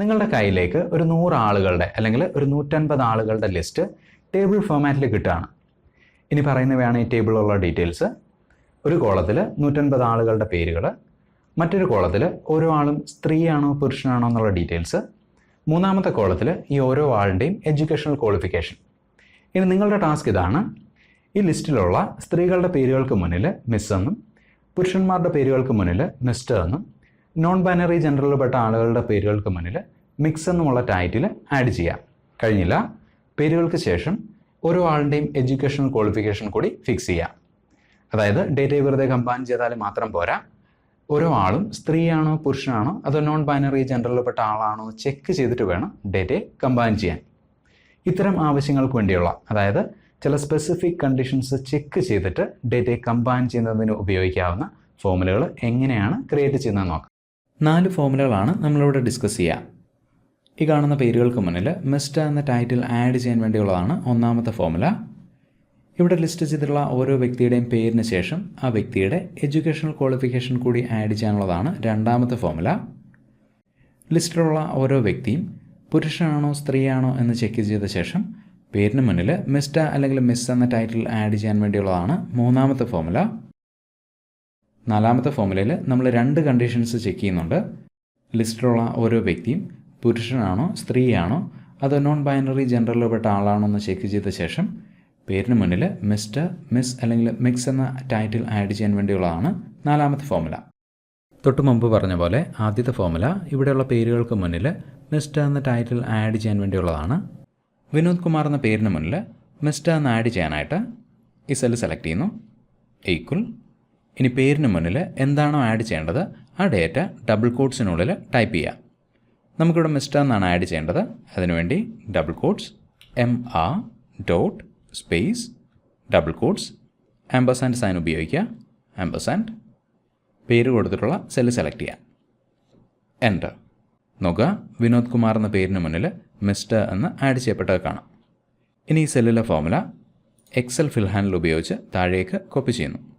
നിങ്ങളുടെ കയ്യിലേക്ക് ഒരു നൂറ് ആളുകളുടെ അല്ലെങ്കിൽ ഒരു നൂറ്റൻപത് ആളുകളുടെ ലിസ്റ്റ് ടേബിൾ ഫോമാറ്റിൽ കിട്ടുകയാണ്. ഇനി പറയുന്നവയാണ് ഈ ടേബിളിലുള്ള ഡീറ്റെയിൽസ് ഒരു കോളത്തിൽ നൂറ്റൻപത് ആളുകളുടെ പേരുകൾ മറ്റൊരു കോളത്തിൽ ഓരോ ആളും സ്ത്രീയാണോ പുരുഷനാണോ എന്നുള്ള ഡീറ്റെയിൽസ് മൂന്നാമത്തെ കോളത്തിൽ ഈ ഓരോ ആളുടെയും എഡ്യൂക്കേഷണൽ ക്വാളിഫിക്കേഷൻ ഇനി നിങ്ങളുടെ ടാസ്ക് ഇതാണ് ഈ ലിസ്റ്റിലുള്ള സ്ത്രീകളുടെ പേരുകൾക്ക് മുന്നിൽ മിസ് എന്നും പുരുഷന്മാരുടെ പേരുകൾക്ക് മുന്നിൽ മിസ്റ്റർ എന്നും നോൺ ബൈനറി പെട്ട ആളുകളുടെ പേരുകൾക്ക് മുന്നിൽ മിക്സ് എന്നുള്ള ടൈറ്റിൽ ആഡ് ചെയ്യാം. കഴിഞ്ഞില്ല. പേരുകൾക്ക് ശേഷം ഓരോ ആളുടെയും എഡ്യൂക്കേഷണൽ ക്വാളിഫിക്കേഷൻ കൂടി ഫിക്സ് ചെയ്യാം. അതായത് ഡേറ്റയെ വെറുതെ കമ്പാൻ ചെയ്താൽ മാത്രം പോരാ. ഓരോ ആളും സ്ത്രീയാണോ പുരുഷനാണോ അതോ നോൺ ബൈനറി പെട്ട ആളാണോ ചെക്ക് ചെയ്തിട്ട് വേണം ഡേറ്റയെ കമ്പാൻ ചെയ്യാൻ. ഇത്തരം ആവശ്യങ്ങൾക്ക് വേണ്ടിയുള്ള അതായത് ചില സ്പെസിഫിക് കണ്ടീഷൻസ് ചെക്ക് ചെയ്തിട്ട് ഡേറ്റയെ കമ്പാൻ ചെയ്യുന്നതിന് ഉപയോഗിക്കാവുന്ന ഫോമുലകൾ എങ്ങനെയാണ് ക്രിയേറ്റ് ചെയ്യുന്നത് നോക്കാം. നാല് ഫോമുലകളാണ് നമ്മളിവിടെ ഡിസ്കസ് ചെയ്യുക ഈ കാണുന്ന പേരുകൾക്ക് മുന്നിൽ മിസ്റ്റ് എന്ന ടൈറ്റിൽ ആഡ് ചെയ്യാൻ വേണ്ടിയുള്ളതാണ് ഒന്നാമത്തെ ഫോമുല ഇവിടെ ലിസ്റ്റ് ചെയ്തിട്ടുള്ള ഓരോ വ്യക്തിയുടെയും പേരിന് ശേഷം ആ വ്യക്തിയുടെ എഡ്യൂക്കേഷണൽ ക്വാളിഫിക്കേഷൻ കൂടി ആഡ് ചെയ്യാനുള്ളതാണ് രണ്ടാമത്തെ ഫോമുല ലിസ്റ്റിലുള്ള ഓരോ വ്യക്തിയും പുരുഷനാണോ സ്ത്രീയാണോ എന്ന് ചെക്ക് ചെയ്ത ശേഷം പേരിന് മുന്നിൽ മിസ്റ്റ അല്ലെങ്കിൽ മിസ് എന്ന ടൈറ്റിൽ ആഡ് ചെയ്യാൻ വേണ്ടിയുള്ളതാണ് മൂന്നാമത്തെ ഫോമുല നാലാമത്തെ ഫോമുലയിൽ നമ്മൾ രണ്ട് കണ്ടീഷൻസ് ചെക്ക് ചെയ്യുന്നുണ്ട്. ലിസ്റ്റിലുള്ള ഓരോ വ്യക്തിയും പുരുഷനാണോ സ്ത്രീയാണോ അതോ നോൺ ബൈനറി ജെൻഡറിൽപ്പെട്ട ആളാണോ എന്ന് ചെക്ക് ചെയ്ത ശേഷം പേരിന് മുന്നിൽ മിസ്റ്റർ മിസ് അല്ലെങ്കിൽ മിക്സ് എന്ന ടൈറ്റിൽ ആഡ് ചെയ്യാൻ വേണ്ടിയുള്ളതാണ് നാലാമത്തെ ഫോമുല. തൊട്ട് മുമ്പ് പറഞ്ഞ പോലെ ആദ്യത്തെ ഫോമുല ഇവിടെയുള്ള പേരുകൾക്ക് മുന്നിൽ മിസ്റ്റർ എന്ന ടൈറ്റിൽ ആഡ് ചെയ്യാൻ വേണ്ടിയുള്ളതാണ്. വിനോദ് കുമാർ എന്ന പേരിന് മുന്നിൽ മിസ്റ്റർ എന്ന് ആഡ് ചെയ്യാനായിട്ട് ഈ സെൽ സെലക്ട് ചെയ്യുന്നു. ഈക്വൽ ഇനി പേരിന് മുന്നിൽ എന്താണോ ആഡ് ചെയ്യേണ്ടത് ആ ഡേറ്റ ഡബിൾ കോഡ്സിനുള്ളിൽ ടൈപ്പ് ചെയ്യുക നമുക്കിവിടെ മിസ്റ്റർ എന്നാണ് ആഡ് ചെയ്യേണ്ടത്. അതിനുവേണ്ടി double quotes M R dot space double quotes ampersand sign ഉപയോഗിക്കുക. ആംബസാൻഡ് പേര് കൊടുത്തിട്ടുള്ള സെല്ല് സെലക്ട് ചെയ്യാം. എന്റർ നോക്കുക. വിനോദ് കുമാർ എന്ന പേരിന് മുന്നിൽ മിസ്റ്റർ എന്ന് ആഡ് ചെയ്യപ്പെട്ടത് കാണാം. ഇനി ഈ സെല്ലിലെ ഫോമുല എക്സൽ ഫിൽ ഹാൻഡിൽ ഉപയോഗിച്ച് താഴേക്ക് കോപ്പി ചെയ്യുന്നു.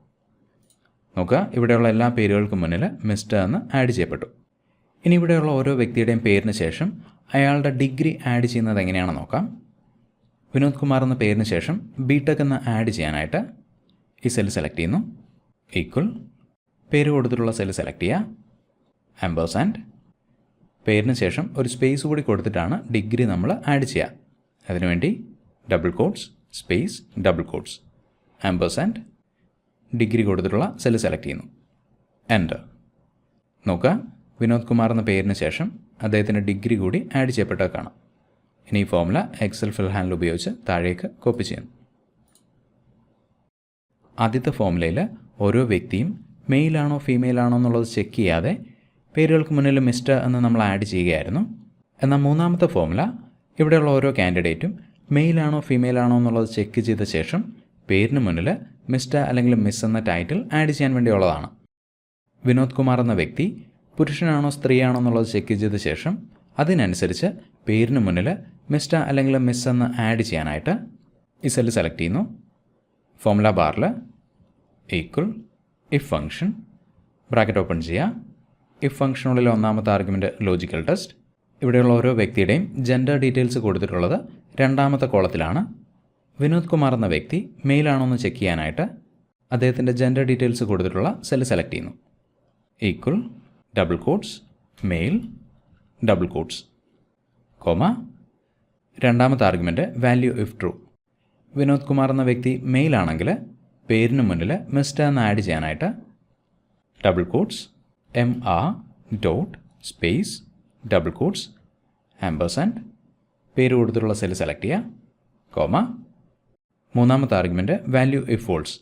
നോക്കുക. ഇവിടെയുള്ള എല്ലാ പേരുകൾക്കും മുന്നിൽ മിസ്റ്റർ എന്ന് ആഡ് ചെയ്യപ്പെട്ടു. ഇനി ഇവിടെയുള്ള ഓരോ വ്യക്തിയുടെയും പേരിന് ശേഷം അയാളുടെ ഡിഗ്രി ആഡ് ചെയ്യുന്നത് എങ്ങനെയാണെന്ന് നോക്കാം. വിനോദ് കുമാർ എന്ന പേരിന് ശേഷം ബി ടെക് എന്ന് ആഡ് ചെയ്യാനായിട്ട് ഈ സെൽ സെലക്ട് ചെയ്യുന്നു. ഈക്വൽ പേര് കൊടുത്തിട്ടുള്ള സെൽ സെലക്ട് ചെയ്യുക. ആംബേഴ്സ് ആൻഡ് പേരിന് ശേഷം ഒരു സ്പേസ് കൂടി കൊടുത്തിട്ടാണ് ഡിഗ്രി നമ്മൾ ആഡ് ചെയ്യുക. അതിനുവേണ്ടി double quotes space double quotes ampersand degree കൊടുത്തിട്ടുള്ള സെല്ല് സെലക്ട് ചെയ്യുന്നു. എന്റർ നോക്കുക. വിനോദ് കുമാർ എന്ന പേരിന് ശേഷം അദ്ദേഹത്തിന്റെ ഡിഗ്രി കൂടി ആഡ് ചെയ്യപ്പെട്ട കാണാം. ഇനി ഈ ഫോമുല എക്സൽ ഫിൽ ഹാൻഡിൽ ഉപയോഗിച്ച് താഴേക്ക് കോപ്പി ചെയ്യുന്നു ആദ്യത്തെ ഫോമുലയിൽ ഓരോ വ്യക്തിയും മെയിലാണോ ഫീമെയിലാണോ എന്നുള്ളത് ചെക്ക് ചെയ്യാതെ പേരുകൾക്ക് മുന്നിൽ മിസ്റ്റർ എന്ന് നമ്മൾ ആഡ് ചെയ്യുകയായിരുന്നു. എന്നാൽ മൂന്നാമത്തെ ഫോമുല ഇവിടെയുള്ള ഓരോ കാൻഡിഡേറ്റും മെയിലാണോ ഫീമെയിലാണോ എന്നുള്ളത് ചെക്ക് ചെയ്ത ശേഷം പേരിന് മുന്നിൽ മിസ്റ്റർ അല്ലെങ്കിൽ മിസ് എന്ന ടൈറ്റിൽ ആഡ് ചെയ്യാൻ വേണ്ടിയുള്ളതാണ്. വിനോദ് കുമാർ എന്ന വ്യക്തി പുരുഷനാണോ സ്ത്രീയാണോ എന്നുള്ളത് ചെക്ക് ചെയ്ത ശേഷം അതിനനുസരിച്ച് പേരിന് മുന്നിൽ മിസ്റ്റർ അല്ലെങ്കിൽ മിസ് എന്ന് ആഡ് ചെയ്യാനായിട്ട് ഈ സെല്ല് സെലക്ട് ചെയ്യുന്നു. ഫോമുല ബാറിൽ equal if function bracket open ചെയ്യുക. ഇഫ് ഫംഗ്ഷനുള്ളിലെ ഒന്നാമത്തെ ആർഗ്യുമെന്റ് ലോജിക്കൽ ടെസ്റ്റ് ഇവിടെയുള്ള ഓരോ വ്യക്തിയുടെയും ജെൻഡർ ഡീറ്റെയിൽസ് കൊടുത്തിട്ടുള്ളത് രണ്ടാമത്തെ കോളത്തിലാണ് വിനോദ് കുമാർ എന്ന വ്യക്തി മെയിലാണോ എന്ന് ചെക്ക് ചെയ്യാനായിട്ട് അദ്ദേഹത്തിന്റെ ജെൻഡർ ഡീറ്റെയിൽസ് കൊടുത്തിട്ടുള്ള സെൽ സെലക്ട് ചെയ്യുന്നു. Equal double quotes male double quotes comma രണ്ടാമത്തെ argument value if true Vinod Kumar എന്ന വ്യക്തി മെയിലാണെങ്കിൽ പേരിന് മുന്നിൽ മിസ്റ്റർ എന്ന് ആഡ് ചെയ്യാനായിട്ട് double quotes M R dot space double quotes ampersand പേര് കൊടുത്തിട്ടുള്ള സെൽ സെലക്ട് ചെയ്യുക കോമ മൂന്നാമത്തെ ആർഗ്യുമെന്റ് വാല്യൂ ഇഫ് ഫോൾസ്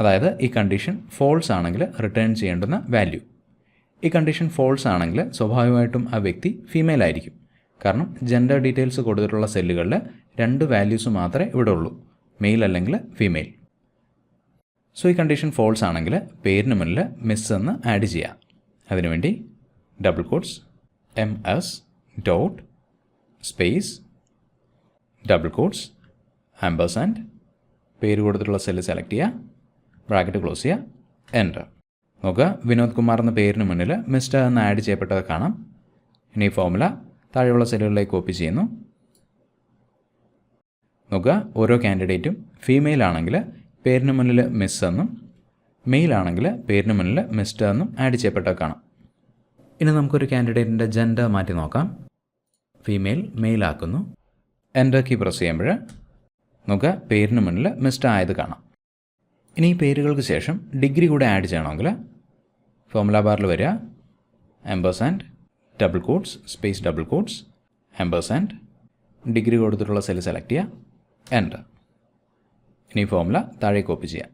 അതായത് ഈ കണ്ടീഷൻ ഫോൾസ് ആണെങ്കിൽ റിട്ടേൺ ചെയ്യേണ്ടുന്ന വാല്യൂ ഈ കണ്ടീഷൻ ഫോൾസ് ആണെങ്കിൽ സ്വാഭാവികമായിട്ടും ആ വ്യക്തി ഫീമെയിൽ ആയിരിക്കും. കാരണം ജെൻഡർ ഡീറ്റെയിൽസ് കൊടുത്തിട്ടുള്ള സെല്ലുകളിൽ രണ്ട് വാല്യൂസ് മാത്രമേ ഇവിടെ ഉള്ളൂ. മെയിൽ അല്ലെങ്കിൽ ഫീമെയിൽ സോ ഈ കണ്ടീഷൻ ഫോൾസ് ആണെങ്കിൽ പേരിന് മുന്നിൽ മിസ് എന്ന് ആഡ് ചെയ്യാം. അതിനുവേണ്ടി double quotes M S dot space double quotes ampersand പേര് കൊടുത്തിട്ടുള്ള സെല്ല് സെലക്ട് ചെയ്യുക. ബ്രാക്കറ്റ് ക്ലോസ് ചെയ്യുക. എന്റർ നോക്കുക. വിനോദ് കുമാർ എന്ന പേരിന് മുന്നിൽ മിസ്റ്റർ എന്ന് ആഡ് ചെയ്യപ്പെട്ടത് കാണാം. ഇനി ഈ ഫോമുല താഴെയുള്ള സെല്ലുകളിലേക്ക് കോപ്പി ചെയ്യുന്നു. നോക്കുക. ഓരോ കാൻഡിഡേറ്റും ഫീമെയിൽ ആണെങ്കിൽ പേരിന് മുന്നിൽ മിസ് എന്നും മെയിൽ ആണെങ്കിൽ പേരിന് മുന്നിൽ മിസ്റ്റർ എന്നും ആഡ് ചെയ്യപ്പെട്ടത് കാണാം. ഇനി നമുക്കൊരു കാൻഡിഡേറ്റിന്റെ ജെൻഡർ മാറ്റി നോക്കാം. ഫീമെയിൽ മെയിൽ ആക്കുന്നു. എന്റർ കീ പ്രസ് ചെയ്യുമ്പോൾ നോക്കുക പേരിന് മുന്നിൽ മിസ്റ്റർ ആയത് കാണാം. ഇനി ഈ പേരുകൾക്ക് ശേഷം ഡിഗ്രി കൂടെ ആഡ് ചെയ്യണമെങ്കിൽ ഫോമുല ബാറിൽ വരിക. And double quotes space double quotes and degree കൊടുത്തിട്ടുള്ള സെൽ സെലക്ട് ചെയ്യുക. എന്റർ ഇനി ഫോമുല താഴെ കോപ്പി ചെയ്യാം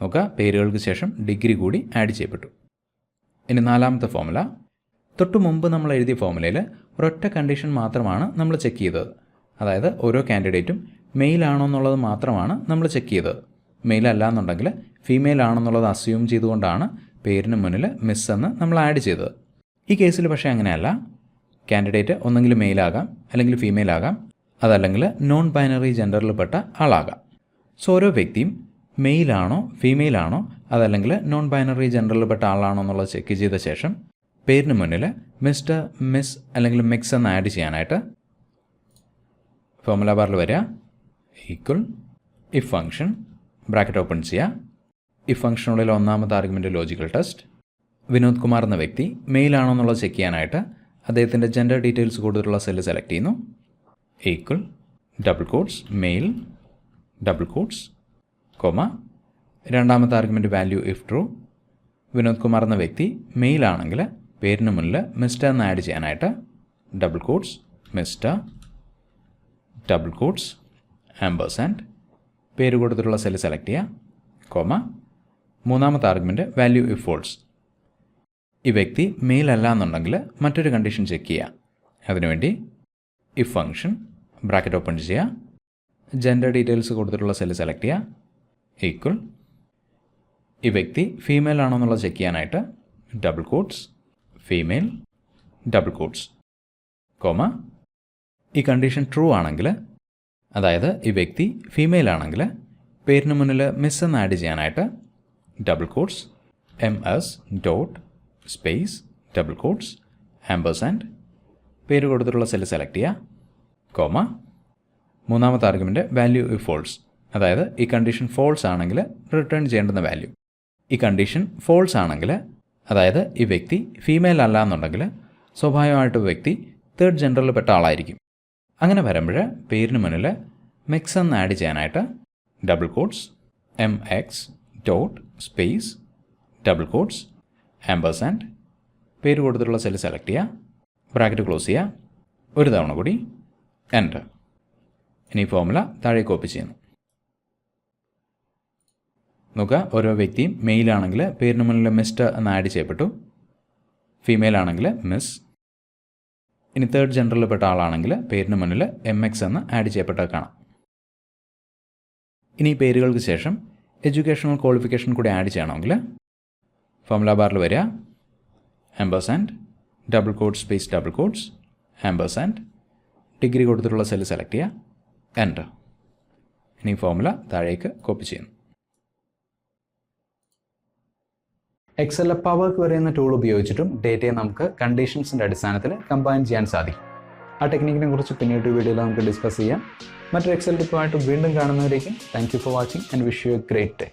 നോക്കുക പേരുകൾക്ക് ശേഷം ഡിഗ്രി കൂടി ആഡ് ചെയ്യപ്പെട്ടു. ഇനി നാലാമത്തെ ഫോമുല തൊട്ടു മുമ്പ് നമ്മൾ എഴുതിയ ഫോമുലയിൽ ഒരൊറ്റ കണ്ടീഷൻ മാത്രമാണ് നമ്മൾ ചെക്ക് ചെയ്തത്. അതായത് ഓരോ കാൻഡിഡേറ്റും മെയിൽ ആണോ എന്നുള്ളത് മാത്രമാണ് നമ്മൾ ചെക്ക് ചെയ്തത്. മെയിൽ അല്ല എന്നുണ്ടെങ്കിൽ ഫീമെയിൽ ആണെന്നുള്ളത് അസ്യൂം ചെയ്തുകൊണ്ടാണ് പേരിന് മുന്നിൽ മിസ് എന്ന് നമ്മൾ ആഡ് ചെയ്തത്. ഈ കേസിൽ പക്ഷേ അങ്ങനെയല്ല. കാൻഡിഡേറ്റ് ഒന്നെങ്കിൽ മെയിലാകാം അല്ലെങ്കിൽ ഫീമെയിൽ ആകാം അതല്ലെങ്കിൽ നോൺ ബൈനറി ജെൻഡറിൽപ്പെട്ട ആളാകാം. സോ ഓരോ വ്യക്തിയും മെയിലാണോ ഫീമെയിൽ ആണോ അതല്ലെങ്കിൽ നോൺ ബൈനറി ജെൻഡറിൽപ്പെട്ട ആളാണോ എന്നുള്ളത് ചെക്ക് ചെയ്ത ശേഷം പേരിന് മുന്നിൽ മിസ്റ്റർ മിസ് അല്ലെങ്കിൽ മിക്സ് എന്ന് ആഡ് ചെയ്യാനായിട്ട് ഫോമുല ബാറിൽ വരിക. Equal if function bracket open ചെയ്യുക ഇഫ് ഫംഗ്ഷനുള്ളിൽ ഒന്നാമത്തെ argument logical test Vinod Kumar എന്ന വ്യക്തി മെയിലാണോ എന്നുള്ളത് ചെക്ക് ചെയ്യാനായിട്ട് അദ്ദേഹത്തിന്റെ ജെൻഡർ ഡീറ്റെയിൽസ് കൂടുതലുള്ള സെല്ല് സെലക്ട് ചെയ്യുന്നു. Equal double quotes male double quotes comma രണ്ടാമത്തെ argument value if true Vinod Kumar എന്ന വ്യക്തി മെയിലാണെങ്കിൽ പേരിന് മുന്നിൽ മിസ്റ്റർ എന്ന് ആഡ് ചെയ്യാനായിട്ട് double quotes Mister double quotes ampersand പേര് കൊടുത്തിട്ടുള്ള സെല്ല് സെലക്ട് ചെയ്യുക കോമ മൂന്നാമത്തെ ആർഗ്യുമെന്റ് വാല്യൂ ഇഫ് ഫോൾസ് ഈ വ്യക്തി മെയിൽ അല്ല എന്നുണ്ടെങ്കിൽ മറ്റൊരു കണ്ടീഷൻ ചെക്ക് ചെയ്യുക. അതിനുവേണ്ടി ഇഫ് ഫംഗ്ഷൻ ബ്രാക്കറ്റ് ഓപ്പൺ ചെയ്യുക ജെൻഡർ ഡീറ്റെയിൽസ് കൊടുത്തിട്ടുള്ള സെല്ല് സെലക്ട് ചെയ്യുക ഈക്വൽ ഈ വ്യക്തി ഫീമെയിൽ ആണോ എന്നുള്ളത് ചെക്ക് ചെയ്യാനായിട്ട് double quotes female double quotes comma ഈ കണ്ടീഷൻ ട്രൂ ആണെങ്കിൽ അതായത് ഈ വ്യക്തി ഫീമെയിൽ ആണെങ്കിൽ പേരിന് മുന്നിൽ മിസ് എന്ന് ആഡ് ചെയ്യാനായിട്ട് double quotes M S dot space double quotes ampersand പേര് കൊടുത്തിട്ടുള്ള സെല്ല് സെലക്ട് ചെയ്യുക കോമ മൂന്നാമത്തെ ആർഗ്യുമെന്റ് വാല്യൂ ഇഫ് ഫോൾസ് അതായത് ഈ കണ്ടീഷൻ ഫോൾസ് ആണെങ്കിൽ റിട്ടേൺ ചെയ്യേണ്ടുന്ന വാല്യൂ ഈ കണ്ടീഷൻ ഫോൾസ് ആണെങ്കിൽ അതായത് ഈ വ്യക്തി ഫീമെയിൽ അല്ല എന്നുണ്ടെങ്കിൽ സ്വാഭാവികമായിട്ട് വ്യക്തി തേർഡ് ജെൻഡറിൽ പെട്ട ആളായിരിക്കും. അങ്ങനെ വരുമ്പോൾ പേരിന് മുന്നിൽ മിക്സ് എന്ന് ആഡ് ചെയ്യാനായിട്ട് double quotes M X dot space double quotes ampersand പേര് കൊടുത്തിട്ടുള്ള സെൽ സെലക്ട് ചെയ്യുക ബ്രാക്കറ്റ് ക്ലോസ് ചെയ്യുക ഒരു തവണ കൂടി എന്റർ ഇനി ഫോമുല താഴെ കോപ്പി ചെയ്യുന്നു. നോക്കുക ഓരോ വ്യക്തിയും മെയിലാണെങ്കിൽ പേരിന് മുന്നിൽ മിസ്റ്റർ എന്ന് ആഡ് ചെയ്യപ്പെട്ടു. ഫീമെയിൽ ആണെങ്കിൽ മിസ് ഇനി തേർഡ് ജെൻഡറിൽ പെട്ട ആളാണെങ്കിൽ പേരിന് മുന്നിൽ എം എക്സ് എന്ന് ആഡ് ചെയ്യപ്പെട്ടത് കാണാം. ഇനി പേരുകൾക്ക് ശേഷം എഡ്യൂക്കേഷണൽ ക്വാളിഫിക്കേഷൻ കൂടി ആഡ് ചെയ്യണമെങ്കിൽ ഫോമുല ബാറിൽ വരിക. Ampersand double quotes space double quotes ampersand degree കൊടുത്തിട്ടുള്ള സെല്ല് സെലക്ട് ചെയ്യുക. എന്റർ ഇനി ഫോമുല താഴേക്ക് കോപ്പി ചെയ്യുന്നു. എക്സലിലെ പവർ പറയുന്ന ടൂൾ ഉപയോഗിച്ചിട്ടും ഡേറ്റയെ നമുക്ക് കണ്ടീഷൻസിന്റെ അടിസ്ഥാനത്തിൽ കമ്പൈൻ ചെയ്യാൻ സാധിക്കും. ആ ടെക്നിക്കിനെ കുറിച്ച് പിന്നീട് വീഡിയോയിൽ നമുക്ക് ഡിസ്കസ് ചെയ്യാം. മറ്റൊരു എക്സൽ ടിപ്പുമായിട്ട് വീണ്ടും കാണുന്നവരേക്കും thank you for watching and wish you a great day